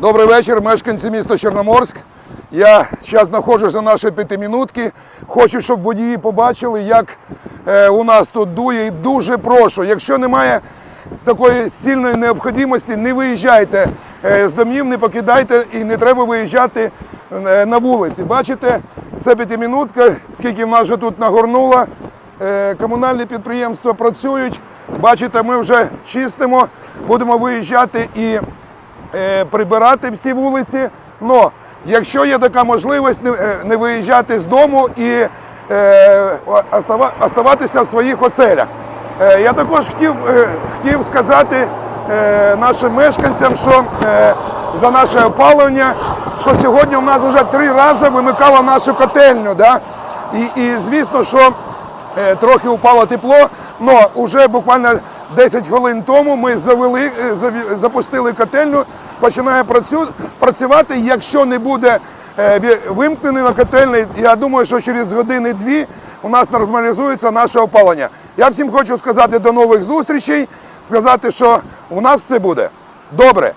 Добрий вечір, мешканці міста Чорноморськ. Я зараз знаходжусь на нашій п'ятимінутці. Хочу, щоб водії побачили, як е, у нас тут дує. І дуже прошу, якщо немає такої сильної необхідності, не виїжджайте е, з домів, не покидайте і не треба виїжджати е, на вулиці. Бачите, це п'ятимінутка, скільки в нас вже тут нагорнуло. Комунальні підприємства працюють. Бачите, ми вже чистимо, будемо виїжджати і прибирати всі вулиці. Но якщо є така можливість не, е, виїжджати з дому і е, оставатися в своїх оселях. Е, я також хотів, е, хотів сказати е, нашим мешканцям, що е, за наше опалення, що сьогодні у нас вже три рази вимикало нашу котельню. Да? І, і звісно, що Е, трохи упало тепло, але вже буквально 10 хвилин тому ми завели, е, запустили котельню, починає працювати. Якщо не буде е, вимкнений на котельний, я думаю, що через години-дві у нас нормалізується наше опалення. Я всім хочу сказати до нових зустрічей, сказати, що у нас все буде добре.